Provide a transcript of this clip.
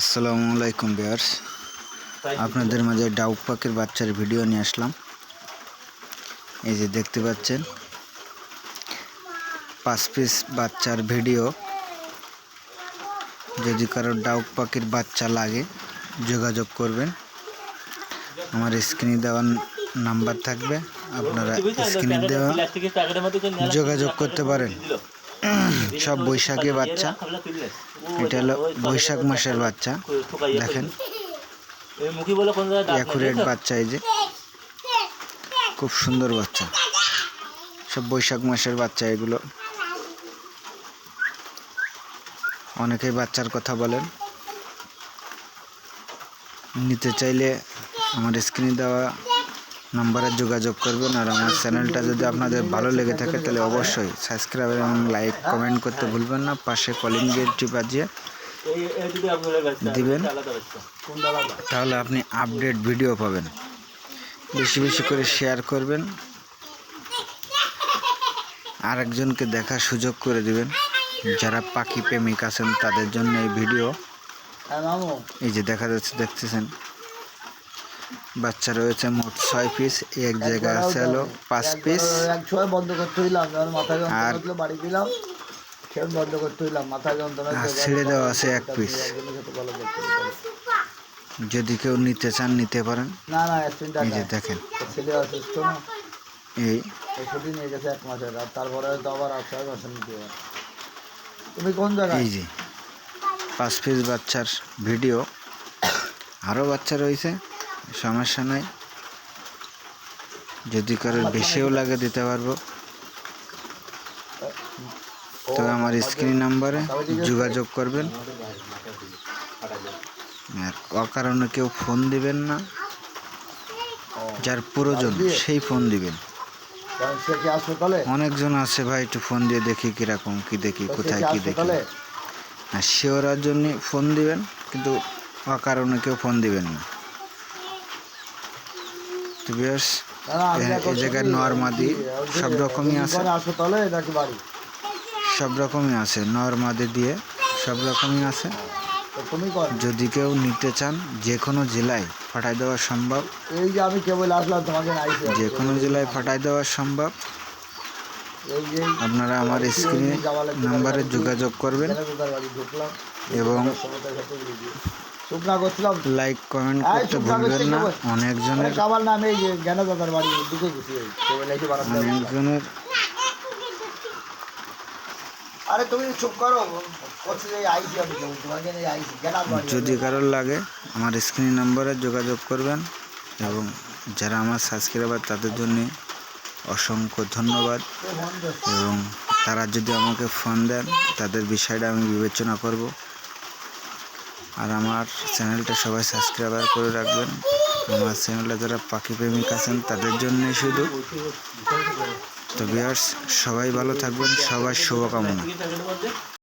আসসালামু আলাইকুম বিয়ার্স আপনাদের মাঝে ডাউক পাখির বাচ্চার ভিডিও নিয়ে আসলাম। এই যে দেখতে পাচ্ছেন পাঁচ পিস বাচ্চার ভিডিও। যদি কারও ডাউক পাখির বাচ্চা লাগে যোগাযোগ করবেন। আমার স্ক্রিনে দেওয়া নাম্বার থাকবে আপনারা স্ক্রিনে দেওয়া যোগাযোগ করতে পারেন। সব বৈশাখী বাচ্চা। এটা হলো বৈশাখ মাসের বাচ্চা। দেখেন। অ্যাকুরেট বাচ্চা এই যে। খুব সুন্দর বাচ্চা। সব বৈশাখ মাসের বাচ্চা এগুলো। অনেকেই বাচ্চার কথা বলেন। নিতে চাইলে আমার স্ক্রিনে দেওয়া নাম্বারে যোগাযোগ করবেন আর আমার চ্যানেলটা যদি আপনাদের ভালো লেগে থাকে তাহলে অবশ্যই সাবস্ক্রাইব এবং লাইক, কমেন্ট করতে ভুলবেন না। পাশে কলিং গেটটি বাজিয়ে দিবেন। তাহলে আপনি আপডেট ভিডিও পাবেন। বেশি বেশি করে শেয়ার করবেন। আরেকজনকে দেখার সুযোগ করে দিবেন। যারা পাখি প্রেমিক আছেন, তাদের জন্য এই ভিডিও। এই যে দেখা যাচ্ছে, দেখতেছেন। বাচ্চা রয়েছে মোট ছয় পিস এক জায়গায় আছে হলো পাঁচ পিস বন্ধ করতে হইলাম যখন মাথা যন্ত্রণা আর- বাড়ি দিলাম বন্ধ করতে হইলাম মাথা যন্ত্রণা ছেড়ে দেওয়া আছে এক পিস। যদি কেউ নিতে চান নিতে পারেন। না না এই যে দেখেন। ছেলে অসুস্থ না। এই। ওষুধই নিয়ে গেছে এক মাসের আর তারপরে তো আবার আর ছয় মাসের নিতে তুমি কোন জায়গায়? এই যে পাঁচ পিস বাচ্চার ভিডিও আরও বাচ্চা রয়েছে। সমস্যা নাই। যদি কারোর বেশিও লাগে দিতে পারব। তো আমার স্ক্রিন নাম্বারে যোগাযোগ করবেন। আর অকারণে কেউ ফোন দিবেন না। যার প্রয়োজন সেই ফোন দিবেন। অনেকজন আছে ভাই, একটু ফোন দিয়ে দেখি কীরকম, কি দেখি, কোথায়, কি দেখি। আর শিওরার জন্য ফোন দিবেন, কিন্তু অকারণে কেউ ফোন দিবেন না। তো বিয়ার্স এই জায়গায় নরমাদি সব রকমই আছে। সব রকমই আছে নরমাদি দিয়ে সব রকমই আছে। যদি কেউ নিতে চান যে কোনো জেলায় পাঠাই দেওয়া সম্ভব। এই যে আমি কেবল আসলাম তোমাকে যে কোনো জেলায় পাঠাই দেওয়া সম্ভব। আপনারা আমার স্ক্রিনে নাম্বারে যোগাযোগ করবেন এবং করছিলাম লাইক কমেন্ট করতে ভুলবেন না। অনেকজনের নাম এই যে জ্ঞান দাদার বাড়ি গেছি। অনেকজনের আরে তুমি চুপ করো যদি কারোর লাগে আমার স্ক্রিন নাম্বারে যোগাযোগ করবেন এবং যারা আমার সাবস্ক্রাইবার তাদের জন্য অসংখ্য ধন্যবাদ। এবং তারা যদি আমাকে ফোন দেন তাদের বিষয়টা আমি বিবেচনা করব। আর আমার চ্যানেলটা সবাই সাবস্ক্রাইবার করে রাখবেন। আমার চ্যানেলে যারা পাখি প্রেমিক আছেন, তাদের জন্যই শুধু। তো বিয়ার্স সবাই ভালো থাকবেন, সবার শুভকামনা।